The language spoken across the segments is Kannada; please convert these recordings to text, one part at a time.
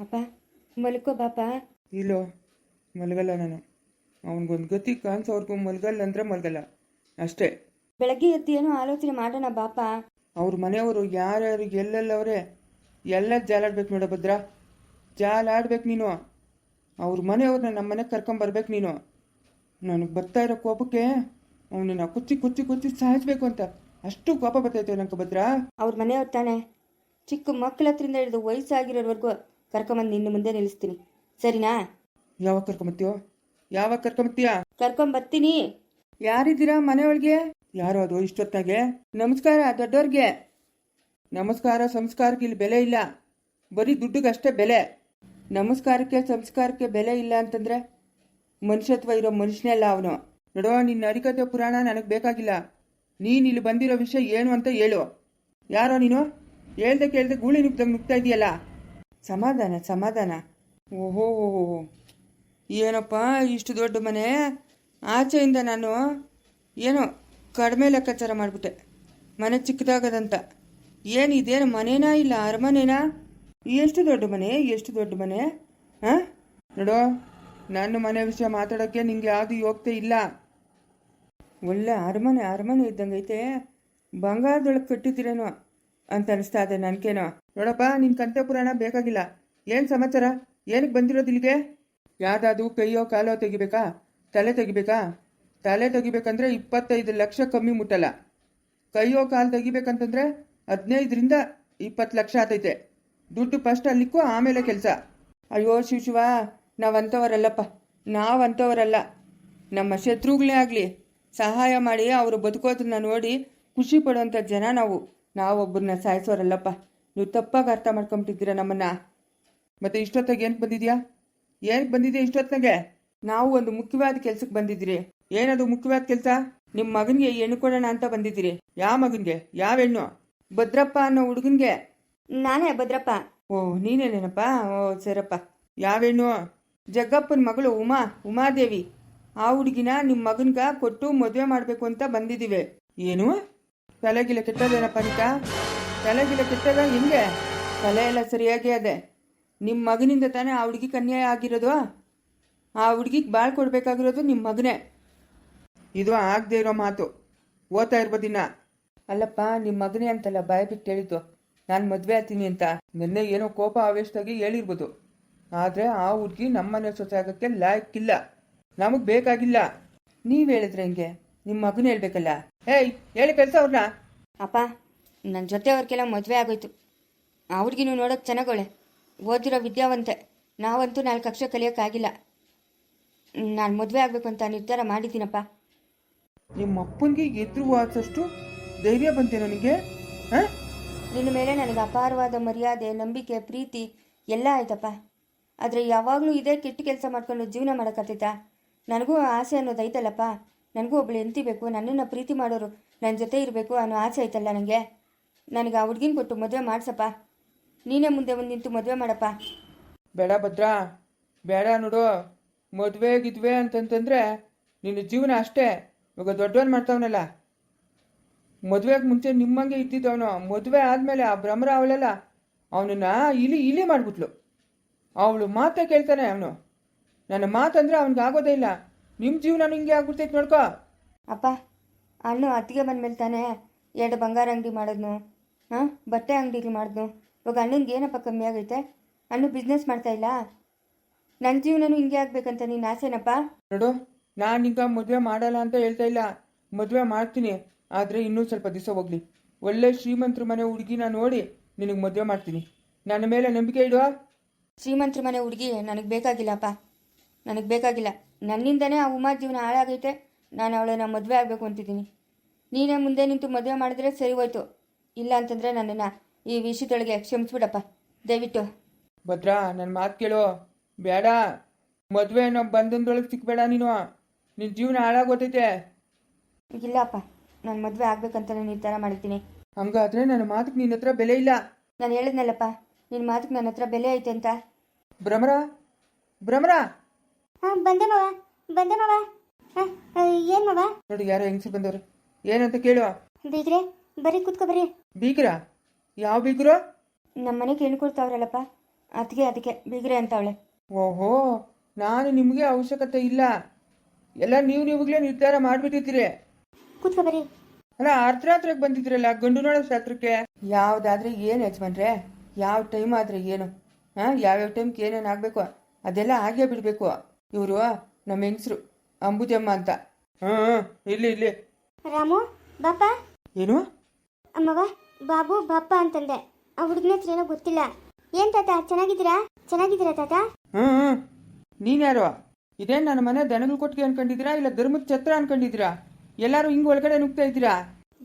ಅಪ್ಪ ಮಲ್ಕೋ ಬಾಪ. ಇಲ್ಲೋ ಮಲಗಲ್ಲ ನಾನು. ಅವನಿಗೊಂದು ಗತಿ ಕಾಣಿಸೋರ್ಗು ಮಲಗಲ್ಲ ಅಂದರೆ ಮಲಗಲ್ಲ. ಅಷ್ಟೇ. ಬೆಳಗ್ಗೆ ಎದ್ದು ಏನೋ ಆಲೋಚನೆ ಮಾಡೋಣ ಬಾಪ. ಅವ್ರ ಮನೆಯವರು ಯಾರ್ಯಾರು ಎಲ್ಲೆಲ್ಲವ್ರೆ ಎಲ್ಲ ಜಾಲಾಡ್ಬೇಕು ನೋಡ ಭದ್ರ. ಜಾಲಾಡ್ಬೇಕು ನೀನು. ಅವ್ರ ಮನೆಯವ್ರನ್ನ ನಮ್ಮ ಮನೆಗೆ ಕರ್ಕೊಂಬರ್ಬೇಕು ನೀನು. ನನಗೆ ಬರ್ತಾ ಇರೋ ಕೋಪಕ್ಕೆ ಅವನನ್ನ ಕುಚ್ಚಿ ಕುಚ್ಚಿ ಕುಚ್ಚಿ ಸಾಯಿಸ್ಬೇಕು ಅಂತ ಅಷ್ಟು ಕೋಪ ಬರ್ತೈತೆ ನಂಗೆ ಭದ್ರ. ಅವ್ರ ಮನೆಯವ್ರು ತಾನೆ. ಚಿಕ್ಕ ಮಕ್ಕಳ ಹತ್ರಿಂದ ಹಿಡಿದು ವಯಸ್ಸಾಗಿರೋರ್ವರೆಗೂ ಕರ್ಕೊಂಬಂದು ನಿನ್ನ ಮುಂದೆ ನಿಲ್ಲಿಸ್ತೀನಿ. ಸರಿನಾ? ಯಾವಾಗ ಕರ್ಕೊಂಬತ್ತೀಯೋ? ಯಾವಾಗ ಕರ್ಕೊಂಬತ್ತೀಯಾ? ಕರ್ಕೊಂಬರ್ತೀನಿ ಯಾರಿದ್ದೀರಾ ಮನೆಯೊಳಗೆ? ಯಾರು ಅದು ಇಷ್ಟೊತ್ತಾಗೆ? ನಮಸ್ಕಾರ ದೊಡ್ಡವ್ರಿಗೆ ನಮಸ್ಕಾರ ಸಂಸ್ಕಾರಕ್ಕೆ ಇಲ್ಲಿ ಬೆಲೆ ಇಲ್ಲ. ಬರೀ ದುಡ್ಡಿಗಷ್ಟೇ ಬೆಲೆ. ನಮಸ್ಕಾರಕ್ಕೆ ಸಂಸ್ಕಾರಕ್ಕೆ ಬೆಲೆ ಇಲ್ಲ ಅಂತಂದ್ರೆ ಮನುಷ್ಯತ್ವ ಇರೋ ಮನುಷ್ಯನೇ ಅಲ್ಲ ಅವನು. ನೋಡೋ ನಿನ್ನ ಅರಿಕತೆ ಪುರಾಣ ನನಗೆ ಬೇಕಾಗಿಲ್ಲ. ನೀನು ಇಲ್ಲಿ ಬಂದಿರೋ ವಿಷಯ ಏನು ಅಂತ ಹೇಳು. ಯಾರೋ ನೀನು? ಹೇಳ್ದೆ ಕೇಳ್ದೆ ಗೂಳಿ ನುಗ್ದಂಗೆ ನುಗ್ತಾ ಇದೆಯಲ್ಲ. ಸಮಾಧಾನ ಸಮಾಧಾನ. ಓಹೋ ಓಹೋ ಏನಪ್ಪ, ಇಷ್ಟು ದೊಡ್ಡ ಮನೆ? ಆಚೆಯಿಂದ ನಾನು ಏನೋ ಕಡಿಮೆ ಲೆಕ್ಕಾಚಾರ ಮಾಡಿಬಿಟ್ಟೆ. ಮನೆ ಚಿಕ್ಕದಾಗದಂತ. ಏನು ಇದೇನು ಮನೇನಾ ಇಲ್ಲ, ಅರಮನೆನಾ? ಎಷ್ಟು ದೊಡ್ಡ ಮನೆ, ಎಷ್ಟು ದೊಡ್ಡ ಮನೆ? ಹಾಂ? ನೋಡು ನನ್ನ ಮನೆ ವಿಷಯ ಮಾತಾಡೋಕ್ಕೆ ನಿಂಗೆ ಯಾವುದು ಯೋಗ್ಯತೆ ಇಲ್ಲ. ಒಳ್ಳೆ ಅರಮನೆ ಅರಮನೆ ಇದ್ದಂಗೈತೆ. ಬಂಗಾರದೊಳಗೆ ಕಟ್ಟಿದ್ದೀರೇನೋ ಅಂತ ಅನಿಸ್ತಾ ಇದೆ ನನಗೇನೋ ನೋಡಪ್ಪ ನಿನ್ನ ಕಂತೆ ಪುರಾಣ ಬೇಕಾಗಿಲ್ಲ. ಏನು ಸಮಾಚಾರ? ಏನಕ್ಕೆ ಬಂದಿರೋದು ಇಲ್ಲಿಗೆ? ಯಾವ್ದಾದ್ರು ಕೈಯೋ ಕಾಲೋ ತೆಗಿಬೇಕಾ? ತಲೆ ತೆಗಿಬೇಕಾ? ತಲೆ ತೆಗಿಬೇಕಂದ್ರೆ ಇಪ್ಪತ್ತೈದು ಲಕ್ಷ ಕಮ್ಮಿ ಮುಟ್ಟಲ್ಲ. ಕೈಯೋ ಕಾಲು ತೆಗಿಬೇಕಂತಂದ್ರೆ ಹದಿನೈದರಿಂದ ಇಪ್ಪತ್ತು ಲಕ್ಷ ಆತೈತೆ. ದುಡ್ಡು ಫಸ್ಟ್ ಅಲ್ಲಿಕ್ಕೂ ಆಮೇಲೆ ಕೆಲಸ. ಅಯ್ಯೋ ಶಿವ ಶಿವ ನಾವಂಥವರಲ್ಲಪ್ಪ ನಾವಂಥವರಲ್ಲ ನಮ್ಮ ಶತ್ರುಗಳೇ ಆಗಲಿ. ಸಹಾಯ ಮಾಡಿ ಅವರು ಬದುಕೋದನ್ನ ನೋಡಿ ಖುಷಿ ಪಡುವಂಥ ಜನ ನಾವು. ನಾವೊಬ್ಬರನ್ನ ಸಾಯಿಸೋರಲ್ಲಪ್ಪ. ನೀವು ತಪ್ಪಾಗಿ ಅರ್ಥ ಮಾಡ್ಕೊಂಬಿಟ್ಟಿದ್ದೀರಾ ನಮ್ಮನ್ನ? ಮತ್ತೆ ಇಷ್ಟೊತ್ತಾಗ ಏನಕ್ಕೆ ಬಂದಿದ್ಯಾ? ಏನಕ್ಕೆ ಬಂದಿದ್ಯಾ ಇಷ್ಟೊತ್ತಿನಾಗೆ ನಾವು ಒಂದು ಮುಖ್ಯವಾದ ಕೆಲ್ಸಕ್ಕೆ ಬಂದಿದ್ದೀರಿ. ಏನದು ಮುಖ್ಯವಾದ ಕೆಲಸ? ನಿಮ್ಮ ಮಗನಿಗೆ ಹೆಣ್ಣು ಕೊಡೋಣ ಅಂತ ಬಂದಿದ್ದೀರಿ. ಯಾವ ಮಗನಿಗೆ? ಯಾವ ಹೆಣ್ಣು? ಭದ್ರಪ್ಪ ಅನ್ನೋ ಹುಡುಗನ್ಗೆ. ನಾನೇ ಭದ್ರಪ್ಪ. ಓ ನೀನೇನೇನಪ್ಪ? ಓ ಸರಪ್ಪ ಯಾವ ಹೆಣ್ಣು? ಜಗ್ಗಪ್ಪನ ಮಗಳು ಉಮಾ ಉಮಾದೇವಿ. ಆ ಹುಡುಗಿನ ನಿಮ್ಮ ಮಗನ್ಗ ಕೊಟ್ಟು ಮದುವೆ ಮಾಡಬೇಕು ಅಂತ ಬಂದಿದ್ದೀವಿ. ಏನು? ತಲೆಗಿಲ್ಲ ಕೆಟ್ಟದೇನಪ್ಪ ನಿಕ? ತಲೆಗಿಲೆ ಕೆಟ್ಟದ ಹಿಂಗೆ? ತಲೆ ಎಲ್ಲ ಸರಿಯಾಗಿ ಅದೆ. ನಿಮ್ಮ ಮಗನಿಂದ ತಾನೇ ಆ ಹುಡುಗಿ ಅನ್ಯಾಯ ಆಗಿರೋದು? ಆ ಹುಡುಗಿಗೆ ಬಾಳ್ ಕೊಡ್ಬೇಕಾಗಿರೋದು ನಿಮ್ಮ ಮಗನೇ. ಇದು ಆಗದೆ ಇರೋ ಮಾತು. ಓದ್ತಾ ಇರ್ಬೋದಿನ್ನ ಅಲ್ಲಪ್ಪ ನಿಮ್ಮ ಮಗನೇ ಅಂತಲ್ಲ ಬಾಯ್ ಬಿಟ್ಟು ಹೇಳಿದ್ದು. ನಾನು ಮದುವೆ ಆತೀನಿ ಅಂತ. ನಿನ್ನೆ ಏನೋ ಕೋಪ ಆವೇಶದಾಗಿ ಹೇಳಿರ್ಬೋದು. ಆದರೆ ಆ ಹುಡುಗಿ ನಮ್ಮನೆ ಸೊಸೆ ಆಗೋಕ್ಕೆ ಲಾಯಕ್ಕಿಲ್ಲ ನಮಗೆ ಬೇಕಾಗಿಲ್ಲ. ನೀವು ಹೇಳಿದ್ರೆ ಹೆಂಗೆ? ನಿಮ್ಮ ಮಗನ ಹೇಳ್ಬೇಕಲ್ಲ. ಏಯ್, ಹೇಳಿ ಕೆಲಸ ಅವ್ರನ್ನ ಅಪ್ಪ ನನ್ನ ಜೊತೆಯವ್ರಿಗೆಲ್ಲ ಮದುವೆ ಆಗೋಯ್ತು. ಅವ್ರಿಗಿನೂ ನೋಡೋಕೆ ಚೆನ್ನಾಗವಳೆ. ಓದಿರೋ ವಿದ್ಯಾವಂತೆ. ನಾವಂತೂ ನಾಲ್ಕು ಅಕ್ಷರ ಕಲಿಯೋಕ್ಕಾಗಿಲ್ಲ. ನಾನು ಮದುವೆ ಆಗಬೇಕು ಅಂತ ನಿರ್ಧಾರ ಮಾಡಿದ್ದೀನಪ್ಪ. ನಿಮ್ಮ ಅಪ್ಪನಿಗೆ ಎದುರು ಆದಷ್ಟು ಧೈರ್ಯ ಬಂತೆ ನನಗೆ ಹಾಂ? ನಿನ್ನ ಮೇಲೆ ನನಗೆ ಅಪಾರವಾದ ಮರ್ಯಾದೆ ನಂಬಿಕೆ ಪ್ರೀತಿ ಎಲ್ಲ ಆಯ್ತಪ್ಪ. ಆದರೆ ಯಾವಾಗಲೂ ಇದೇ ಕೆಟ್ಟ ಕೆಲಸ ಮಾಡ್ಕೊಂಡು ಜೀವನ ಮಾಡೋಕ್ಕಾಗ್ತೈತಾ ನನಗೂ ಆಸೆ ಅನ್ನೋದು ಐತಲ್ಲಪ್ಪ ನನಗೂ ಒಬ್ಳು ಹೆಂಡತಿ ಬೇಕು. ನನ್ನನ್ನು ಪ್ರೀತಿ ಮಾಡೋರು ನನ್ನ ಜೊತೆ ಇರಬೇಕು ಅನ್ನೋ ಆಸೆ ಐತಲ್ಲ ನನಗೆ ನನಗೆ ಆ ಹುಡುಗಿನ ಕೊಟ್ಟು ಮದುವೆ ಮಾಡಿಸಪ್ಪ. ನೀನೇ ಮುಂದೆ ಒಂದು ನಿಂತು ಮದುವೆ ಮಾಡಪ್ಪ. ಬೇಡ ಭದ್ರಾ ಬೇಡ ನೋಡು. ಮದುವೆ ಗಿದ್ವೆ ಅಂತಂತಂದ್ರೆ ನಿನ್ನ ಜೀವನ ಅಷ್ಟೇ. ಇವಾಗ ದೊಡ್ಡವನ್ ಮಾಡ್ತಾವನಲ್ಲ. ಮದುವೆಗೆ ಮುಂಚೆ ನಿಮ್ಮಂಗೆ ಇದ್ದಿದ್ದವನು. ಮದುವೆ ಆದಮೇಲೆ ಆ ಭ್ರಮರ ಅವಳೆಲ್ಲ ಅವನನ್ನ ಇಲಿ ಇಲಿ ಮಾಡಿಬಿಟ್ಲು. ಅವಳು ಮಾತೇ ಕೇಳ್ತಾನೆ ಅವನು. ನನ್ನ ಮಾತಂದ್ರೆ ಅವನಿಗೆ ಆಗೋದೇ ಇಲ್ಲ. ನಿಮ್ಮ ಜೀವನ ಹಿಂಗೆ ಆಗ್ಬಿಡ್ತೈತೆ ನೋಡ್ಕೋ. ಅಪ್ಪ ಅಣ್ಣು ಅತ್ತಿಗೆ ಬಂದಮೇಲೆ ತಾನೇ ಎರಡು ಬಂಗಾರ ಅಂಗಡಿ ಮಾಡಿದ್ನು. ಹಾಂ ಬಟ್ಟೆ ಅಂಗಡಿಲಿ ಮಾಡಿದ್ನು. ಇವಾಗ ಅಣ್ಣನಿಗೆ ಏನಪ್ಪ ಕಮ್ಮಿ ಆಗೈತೆ? ಅಣ್ಣು ಬಿಸ್ನೆಸ್ ಮಾಡ್ತಾ ಇಲ್ಲ? ನನ್ನ ಜೀವನನೂ ಹಿಂಗೆ ಆಗ್ಬೇಕಂತ ನೀನು ಆಸೆನಪ್ಪ? ನೋಡು ನಾನು ಈಗ ಮದುವೆ ಮಾಡಲ್ಲ ಅಂತ ಹೇಳ್ತಾ ಇಲ್ಲ. ಮದುವೆ ಮಾಡ್ತೀನಿ ಆದರೆ ಇನ್ನೂ ಸ್ವಲ್ಪ ದಿವಸ ಹೋಗ್ಲಿ. ಒಳ್ಳೆ ಶ್ರೀಮಂತರ ಮನೆ ಹುಡುಗಿನ ನೋಡಿ ನಿನಗೆ ಮದುವೆ ಮಾಡ್ತೀನಿ. ನನ್ನ ಮೇಲೆ ನಂಬಿಕೆ ಇಡುವ? ಶ್ರೀಮಂತರ ಮನೆ ಹುಡುಗಿ ನನಗೆ ಬೇಕಾಗಿಲ್ಲಪ್ಪ. ನನಗೆ ಬೇಕಾಗಿಲ್ಲ. ನನ್ನಿಂದನೇ ಆ ಉಮಾ ಜೀವನ ಹಾಳಾಗೈತೆ. ನಾನು ಅವಳನ್ನ ಮದುವೆ ಆಗಬೇಕು ಅಂತಿದ್ದೀನಿ. ನೀನೇ ಮುಂದೆ ನಿಂತು ಮದುವೆ ಮಾಡಿದ್ರೆ ಸರಿ ಹೋಯ್ತು. ಇಲ್ಲ ಅಂತಂದರೆ ನನ್ನನ್ನು ಈ ವಿಷಯದೊಳಗೆ ಕ್ಷಮಿಸ್ಬಿಡಪ್ಪ. ದಯವಿಟ್ಟು. ಭದ್ರಾ ನನ್ನ ಮಾತು ಕೇಳು. ಬೇಡ. ಮದುವೆ ಅನ್ನೋ ಬಂಧನದೊಳಗೆ ಸಿಕ್ಬೇಡ ನೀನು. ನಿನ್ನ ಜೀವನ ಹಾಳಾಗೋತೈತೆ ಇಲ್ಲಪ್ಪ. ನಾನು ಮದುವೆ ನಾನು ನಿರ್ಧಾರ ಮಾಡಿದ್ದೀನಿ. ಹಂಗಾದ್ರೆ ನನ್ನ ಮಾತಕ್ಕೆ ನಿನ್ನ ಹತ್ರ ಬೆಲೆ ಇಲ್ಲ. ನಾನು ಹೇಳಿದ್ನಲ್ಲಪ್ಪ. ನಿನ್ನ ಮಾತಕ್ಕೆ ನನ್ನ ಹತ್ರ ಬೆಲೆ ಐತೆ ಅಂತ. ಭ್ರಮರ? ಭ್ರಮರ? ಹಾಂ ಬಂದೆ ಮಾವ. ಬಂದೆ ಮಾವ. ಹಾಂ ಏನು ಮಾವ? ನೋಡಿ ಯಾರೋ ಹೆಂಗ್ಸಿ ಬಂದವ್ರು. ಏನಂತ ಕೇಳುವ ಬೀಗ್ರೆ ಬರ್ರಿ ಕೂತ್ಕೋ ಬರ್ರಿ ಬೀಗ್ರ? ಯಾವ ಬೀಗ್ರ? ನಮ್ಮ ಮನೆಗೆ ಅದಕ್ಕೆ ಅದಕ್ಕೆ ಬೀಗ್ರೆ ಅಂತ ಅವಳೆ ಓಹೋ ನಾನು ನಿಮಗೆ ಅವಶ್ಯಕತೆ ಇಲ್ಲ. ಎಲ್ಲ ನೀವು ನೀವುಗಳೇ ನಿರ್ಧಾರ ಮಾಡಿಬಿಟ್ಟಿದ್ದೀರಿ. ಕುತ್ಕೋ ಬರ್ರಿ ಅಲ್ಲ ಅರ್ಧರಾತ್ರಿಗೆ ಬಂದಿದ್ರಲ್ಲ ಗಂಡು ನೋಡೋ ಶಾಸ್ತ್ರಕ್ಕೆ? ಯಾವ್ದಾದ್ರೆ ಏನು ಯಜಮಾನ್ರೆ? ಯಾವ ಟೈಮ್ ಆದ್ರೆ ಏನು? ಹಾಂ ಯಾವ್ಯಾವ ಟೈಮ್ಗೆ ಏನೇನು ಆಗಬೇಕು? ಅದೆಲ್ಲ ಆಗೇ ಬಿಡಬೇಕು. ಇವರು ನಮ್ಮ ಹೆಂಗಸರು ಅಂಬುಜಮ್ಮ ಅಂತ. ಹಾಂ ಇಲ್ಲಿ ಇಲ್ಲಿ. ರಾಮು ಬಾಪಾ. ಏನು? ಅಮ್ಮವ ಬಾಬು ಬಾಪ ಅಂತಂದೆ. ಆ ಹುಡುಗನ ಹತ್ರ ಏನೋ ಗೊತ್ತಿಲ್ಲ. ಏನ್ ತಾತ ಚೆನ್ನಾಗಿದ್ದೀರಾ? ಚೆನ್ನಾಗಿದ್ದೀರಾ ತಾತ? ಹ್ಮ್ ಹ್ಞೂ ನೀನ್ಯಾರು ಇದೇನ್ ನನ್ನ ಮನೆ ದನಗಳ ಕೊಟ್ಟಿಗೆ ಅನ್ಕೊಂಡಿದ್ದೀರಾ? ಇಲ್ಲ ಧರ್ಮದ ಛತ್ರ ಅನ್ಕೊಂಡಿದ್ದೀರಾ? ಎಲ್ಲರೂ ಹಿಂಗ್ ಒಳಗಡೆ ನುಗ್ತಾ ಇದ್ದೀರಾ?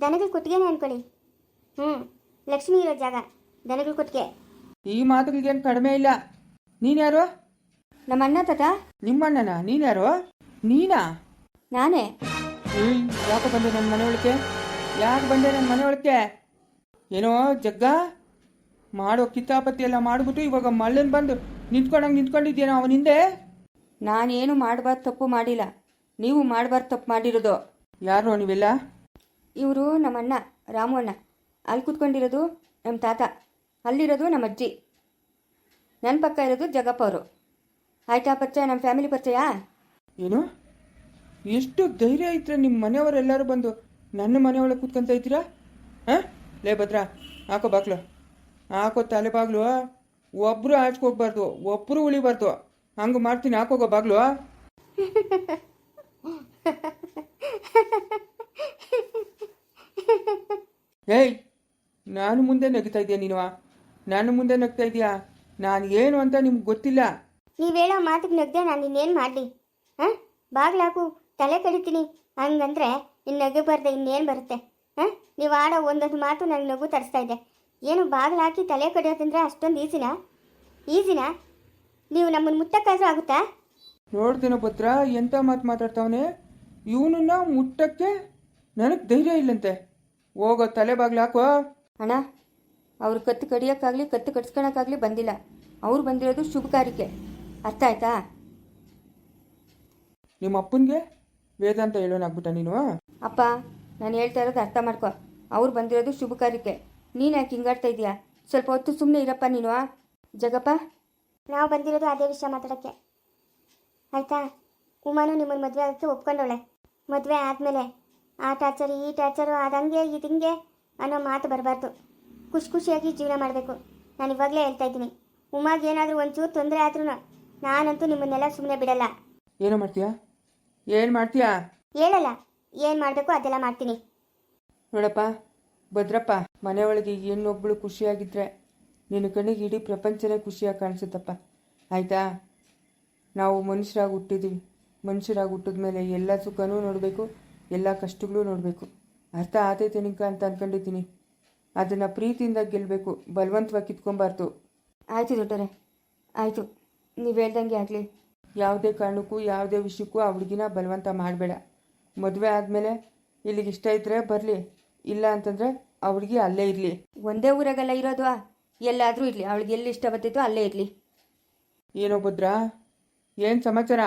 ದನಗಳ ಕೊಟ್ಟಿಗೆನೆ ಅನ್ಕೊಳ್ಳಿ. ಹ್ಮ್ ಲಕ್ಷ್ಮಿ ಇರೋ ಜಾಗ ದನಗಳ ಕೊಟ್ಟಿಗೆ. ಈ ಮಾತುಗಳಿಗೇನು ಕಡಿಮೆ ಇಲ್ಲ. ನೀನ್ಯಾರು ನಮ್ಮ ಅಣ್ಣ ತಾತ. ನಿಮ್ಮಣ್ಣನ? ನೀನ್ಯಾರು ನೀನಾ? ನಾನೇ. ಹ್ಮ್ ಯಾಕೆ ಬಂದೆ ನನ್ನ ಮನೆ ಯಾಕೆ ಬಂದೆ ನನ್ನ ಮನೆ ಒಳಕ್ಕೆ ಏನೋ ಜಗ್ಗ? ಮಾಡೋ ಕಿತಾಪತಿ ಎಲ್ಲ ಮಾಡಿಬಿಟ್ಟು ಇವಾಗ ಮಳ್ಳನ್ ಬಂದು ನಿಂತ್ಕೊಂಡಂಗೆ ನಿಂತ್ಕೊಂಡಿದ್ದೇನೋ ಅವನ ಹಿಂದೆ? ನಾನೇನು ಮಾಡಬಾರ್ದು ತಪ್ಪು ಮಾಡಿಲ್ಲ. ನೀವು ಮಾಡಬಾರ್ದು ತಪ್ಪು ಮಾಡಿರೋದು. ಯಾರು ನೀವೆಲ್ಲ? ಇವರು ನಮ್ಮ ಅಣ್ಣ ರಾಮು ಅಣ್ಣ. ಅಲ್ಲಿ ಕೂತ್ಕೊಂಡಿರೋದು ನಮ್ಮ ತಾತ. ಅಲ್ಲಿರೋದು ನಮ್ಮ ಅಜ್ಜಿ. ನನ್ನ ಪಕ್ಕ ಇರೋದು ಜಗಪ್ಪ ಅವರು. ಆಯ್ತಾ ಪರಿಚಯ? ನಮ್ಮ ಫ್ಯಾಮಿಲಿ ಪರಿಚಯ? ಏನು? ಎಷ್ಟು ಧೈರ್ಯ ಐತ್ರ ನಿಮ್ಮ ಮನೆಯವರೆಲ್ಲರೂ ಬಂದು ನನ್ನ ಮನೆ ಒಳಗೆ ಕೂತ್ಕೊಂತ ಇದ್ದೀರಾ? ಹಾಂ? ಲೇ ಭದ್ರಾ, ಹಾಕೋ ಬಾಗ್ಲು. ಹಾಕೋ ತಲೆ ಬಾಗ್ಲು. ಒಬ್ಬರು ಆಚ್ಕೋಗ್ಬಾರ್ದು ಒಬ್ಬರು ಉಳಿಬಾರ್ದು. ಹಂಗೆ ಮಾಡ್ತೀನಿ ಹಾಕೋಗೋ ಬಾಗ್ಲು. ಏಯ್, ನಾನು ಮುಂದೆ ನಗ್ತಾ ಇದೆಯಾ ನೀನು? ನಾನು ಮುಂದೆ ನಗ್ತಾ ಇದೆಯಾ ನಾನು ಏನು ಅಂತ ನಿಮ್ಗೆ ಗೊತ್ತಿಲ್ಲ? ನೀವು ಹೇಳೋ ಮಾತಿಗೆ ನಗ್ದೆ ನಾನು ಇನ್ನೇನು ಮಾಡಲಿ? ಹಾಂ? ಬಾಗ್ಲಾಕು ತಲೆ ಕಡಿತೀನಿ. ಹಂಗಂದ್ರೆ ಇನ್ನು ನಗಬಾರ್ದೆ ಇನ್ನೇನು ಬರುತ್ತೆ? ಹಾಂ? ನೀವು ಆಡೋ ಒಂದೊಂದು ಮಾತು ನನಗೆ ನಗು ತರಿಸ್ತಾ ಇದೆ ಏನು ಬಾಗಿಲು ಹಾಕಿ ತಲೆ ಕಡಿಯೋದಂದ್ರೆ ಅಷ್ಟೊಂದು ಈಸಿನಾ? ಈಸಿನಾ? ನೀವು ನಮ್ಮನ್ನು ಮುಟ್ಟಕ್ಕಾದ್ರೂ ಆಗುತ್ತಾ? ನೋಡ್ತೀನೋ ಪುತ್ರ ಎಂತ ಮಾತು ಮಾತಾಡ್ತಾವನೆ? ಇವನನ್ನ ಮುಟ್ಟಕ್ಕೆ ನನಗೆ ಧೈರ್ಯ ಇಲ್ಲಂತೆ. ಹೋಗೋ ತಲೆ ಬಾಗ್ಲ ಹಾಕೋ. ಅಣ್ಣ ಅವ್ರು ಕತ್ತು ಕಡಿಯೋಕ್ಕಾಗಲಿ ಕತ್ತು ಕಟ್ಸ್ಕೊಳಕ್ಕಾಗಲಿ ಬಂದಿಲ್ಲ. ಅವ್ರು ಬಂದಿರೋದು ಶುಭ ಕಾರ್ಯಕ್ಕೆ. ಅರ್ಥ ಆಯ್ತಾ? ನಿಮ್ಮ ಅಪ್ಪನಿಗೆ ವೇದಾಂತ ಹೇಳೋನಾಗ್ಬಿಟ್ಟ ನೀನು. ಅಪ್ಪ ನಾನು ಹೇಳ್ತಾ ಇರೋದು ಅರ್ಥ ಮಾಡ್ಕೊ. ಅವ್ರು ಬಂದಿರೋದು ಶುಭ ಕಾರ್ಯಕ್ಕೆ ನೀನು ಯಾಕೆ ಹಿಂಗಾಡ್ತಾ ಇದೀಯಾ? ಸ್ವಲ್ಪ ಹೊತ್ತು ಸುಮ್ಮನೆ ಇರಪ್ಪ ನೀನು ಜಗಪ್ಪ? ನಾವು ಬಂದಿರೋದು ಅದೇ ವಿಷಯ ಮಾತಾಡೋಕ್ಕೆ. ಆಯಿತಾ? ಉಮಾನು ನಿಮ್ಮನ್ನು ಮದುವೆ ಆಗೋಕ್ಕೆ ಒಪ್ಕೊಂಡವಳೆ. ಮದುವೆ ಆದಮೇಲೆ ಆ ಟಾರ್ಚರ್ ಈ ಟಾರ್ಚರು ಅದಂಗೆ ಇದಿಂಗೆ ಅನ್ನೋ ಮಾತು ಬರಬಾರ್ದು. ಖುಷಿ ಖುಷಿಯಾಗಿ ಜೀವನ ಮಾಡಬೇಕು. ನಾನು ಇವಾಗಲೇ ಹೇಳ್ತಾ ಇದ್ದೀನಿ. ಉಮಾಗೆ ಏನಾದರೂ ಒಂಚೂರು ತೊಂದರೆ ಆದ್ರೂ ನಾನಂತೂ ನಿಮ್ಮನ್ನೆಲ್ಲ ಸುಮ್ಮನೆ ಬಿಡಲ್ಲ. ಏನೋ ಮಾಡ್ತೀಯಾ? ಏನು ಮಾಡ್ತೀಯಾ? ಹೇಳಲ್ಲ. ಏನು ಮಾಡಬೇಕು ಅದೆಲ್ಲ ಮಾಡ್ತೀನಿ. ನೋಡಪ್ಪ ಭದ್ರಪ್ಪ ಮನೆಯೊಳಗೆ ಏನೊಬ್ಬಳು ಖುಷಿಯಾಗಿದ್ರೆ ನಿನ್ನ ಕಣ್ಣಿಗೆ ಇಡೀ ಪ್ರಪಂಚನೇ ಖುಷಿಯಾಗಿ ಕಾಣಿಸುತ್ತಪ್ಪ. ಆಯಿತಾ? ನಾವು ಮನುಷ್ಯರಾಗಿ ಹುಟ್ಟಿದ್ದೀವಿ ಮನುಷ್ಯರಾಗಿ ಹುಟ್ಟಿದ ಮೇಲೆ ಎಲ್ಲ ಸುಖನೂ ನೋಡಬೇಕು ಎಲ್ಲ ಕಷ್ಟಗಳು ನೋಡಬೇಕು. ಅರ್ಥ ಆತೈತೆ ನಿಂಕ ಅಂತ ಅಂದ್ಕೊಂಡಿದ್ದೀನಿ ಅದನ್ನು ಪ್ರೀತಿಯಿಂದ ಗೆಲ್ಲಬೇಕು ಬಲವಂತವಾಗಿ ಕಿತ್ಕೊಬಾರ್ದು. ಆಯಿತು ದೊಡ್ಡರೆ ಆಯಿತು. ನೀವು ಹೇಳ್ದಂಗೆ ಆಗಲಿ. ಯಾವುದೇ ಕಾರಣಕ್ಕೂ ಯಾವುದೇ ವಿಷಯಕ್ಕೂ ಆ ಹುಡುಗಿನ ಬಲವಂತ ಮಾಡಬೇಡ. ಮದುವೆ ಆದಮೇಲೆ ಇಲ್ಲಿಗೆ ಇಷ್ಟ ಇದ್ದರೆ ಬರಲಿ ಇಲ್ಲ ಅಂತಂದರೆ ಆ ಹುಡುಗಿ ಅಲ್ಲೇ ಇರಲಿ. ಒಂದೇ ಊರಾಗೆಲ್ಲ ಇರೋದು ಎಲ್ಲಾದರೂ ಇರಲಿ. ಅವಳಿಗೆ ಎಲ್ಲಿ ಇಷ್ಟ ಬರ್ತೈತೋ ಅಲ್ಲೇ ಇರಲಿ. ಏನೋ ಭದ್ರಾ? ಏನು ಸಮಾಚಾರ?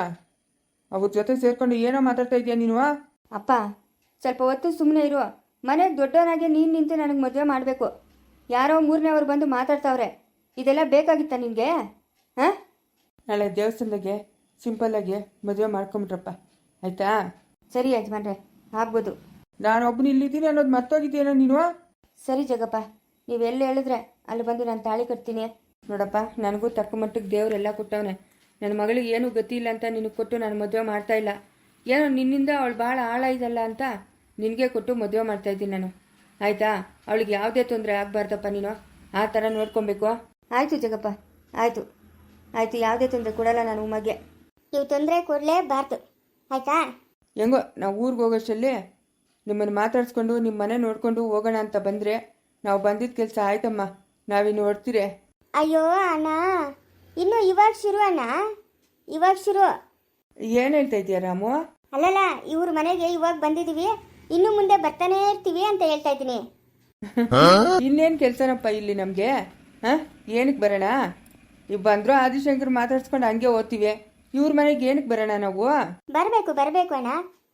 ಅವ್ರ ಜೊತೆ ಸೇರ್ಕೊಂಡು ಏನೋ ಮಾತಾಡ್ತಾ ಇದೀಯ ನೀನು ಅಪ್ಪ ಸ್ವಲ್ಪ ಹೊತ್ತು ಸುಮ್ಮನೆ ಇರು. ಮನೆ ದೊಡ್ಡವನಾಗೆ ನೀನು ನಿಂತು ನನಗೆ ಮದುವೆ ಮಾಡಬೇಕು. ಯಾರೋ ಮೂರನೇ ಮೂರನೇವ್ರು ಬಂದು ಮಾತಾಡ್ತಾವ್ರೆ. ಇದೆಲ್ಲ ಬೇಕಾಗಿತ್ತಾ ನಿನಗೆ ಹಾಂ ನಾಳೆ ದೇವಸ್ಥಾನದಾಗೆ ಸಿಂಪಲ್ಲಾಗಿ ಮದುವೆ ಮಾಡ್ಕೊಂಬಿಟ್ರಪ್ಪ. ಆಯಿತಾ? ಸರಿ ಯಜಮಾನ್ರೆ ಆಗ್ಬೋದು. ನಾನು ಒಬ್ಬನು ಇಲ್ಲಿದ್ದೀನಿ ಅನ್ನೋದು ಮರ್ತೋಗಿದ್ದೀನೋ ನೀನು? ಸರಿ ಜಗಪ್ಪ ನೀವು ಎಲ್ಲಿ ಹೇಳಿದ್ರೆ ಅಲ್ಲಿ ಬಂದು ನಾನು ತಾಳಿ ಕಟ್ತೀನಿ. ನೋಡಪ್ಪ ನನಗೂ ತಕ್ಕ ಮಟ್ಟಕ್ಕೆ ದೇವರೆಲ್ಲ ಕೊಟ್ಟವನೆ. ನನ್ನ ಮಗಳಿಗೆ ಏನೂ ಗತಿ ಇಲ್ಲ ಅಂತ ನಿನಗೆ ಕೊಟ್ಟು ನಾನು ಮದುವೆ ಮಾಡ್ತಾ ಇಲ್ಲ. ಏನೋ ನಿನ್ನಿಂದ ಅವಳು ಭಾಳ ಆಳ ಇದಲ್ಲ ಅಂತ ನಿನಗೆ ಕೊಟ್ಟು ಮದುವೆ ಮಾಡ್ತಾ ಇದ್ದೀನಿ ನಾನು. ಆಯಿತಾ? ಅವಳಿಗೆ ಯಾವುದೇ ತೊಂದರೆ ಆಗಬಾರ್ದಪ್ಪ ನೀನು. ಆ ಥರ ನೋಡ್ಕೊಬೇಕು. ಆಯಿತು ಜಗಪ್ಪ ಆಯಿತು. ಆಯಿತು ಯಾವುದೇ ತೊಂದರೆ ಕೊಡಲ್ಲ ನಾನು ಉಮಗೆ. ನೀವು ತೊಂದರೆ ಕೊಡಲೇಬಾರ್ದು ಆಯ್ತಾ? ಹೆಂಗೋ ನಾವು ಊರಿಗೆ ಹೋಗೋಷ್ಟಲ್ಲಿ ನಿಮ್ಮನ್ನು ಮಾತಾಡಿಸ್ಕೊಂಡು ನಿಮ್ಮ ಮನೆ ನೋಡಿಕೊಂಡು ಹೋಗೋಣ ಅಂತ ಬಂದರೆ ನಾವು ಬಂದಿದ್ದ ಕೆಲಸ ಆಯ್ತಮ್ಮ. ನಾವಿನ್ನು ಹೊಡ್ತೀರಿ ಅಯ್ಯೋ ಅಣ್ಣ. ಇನ್ನು ಇವಾಗ ಶುರು ಅಣ್ಣ? ಇವಾಗ ಶುರು. ಏನು ಹೇಳ್ತಾ ಇದೀಯ ರಾಮು? ಅಲ್ಲಲ್ಲ ಇವ್ರ ಮನೆಗೆ ಇವಾಗ ಬಂದಿದೀವಿ. ಇನ್ನು ಮುಂದೆ ಬರ್ತಾನೆ ಇರ್ತೀವಿ ಅಂತ ಹೇಳ್ತಾ ಇದ್ದೀನಿ. ಇನ್ನೇನು ಕೆಲಸನಪ್ಪ ಇಲ್ಲಿ ನಮಗೆ? ಹಾಂ? ಏನಕ್ಕೆ ಬರೋಣ? ಈಗ ಬಂದರೂ ಆದಿಶಂಕರ್ ಮಾತಾಡ್ಸ್ಕೊಂಡು ಹಂಗೆ ಓದ್ತೀವಿ. ಇವ್ರ ಮನೆಗೆ ಏನಕ್ಕೆ ಬರೋಣ ನಾವು? ಬರಬೇಕು ಬರಬೇಕು ಅಣ್ಣ.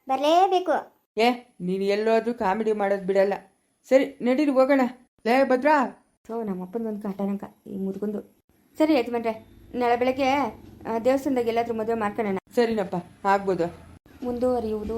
ಬರಲೇಬೇಕು. ಏ ನೀನು ಎಲ್ಲೋದ್ರೂ ಕಾಮಿಡಿ ಮಾಡೋದು ಬಿಡಲ್ಲ. ಸರಿ ನಡೀರಿ ಹೋಗೋಣ. ಲೇ ಭದ್ರಾ. ಸೊ ನಮ್ಮ ಅಪ್ಪನ ಒಂದು ಕಾಟನಕ ಈ ಮುದ್ಕೊಂಡು. ಸರಿ ಯಜಮಾನ್ರೆ ನಾಳೆ ಬೆಳಗ್ಗೆ ಆ, ದೇವಸ್ಥಾನದಾಗ ಎಲ್ಲಾದ್ರೂ ಮದುವೆ ಮಾಡ್ಕೊಳ್ಳೋಣ ಸರಿನಪ್ಪ ಆಗ್ಬೋದು. ಮುಂದುವರಿಯುವುದು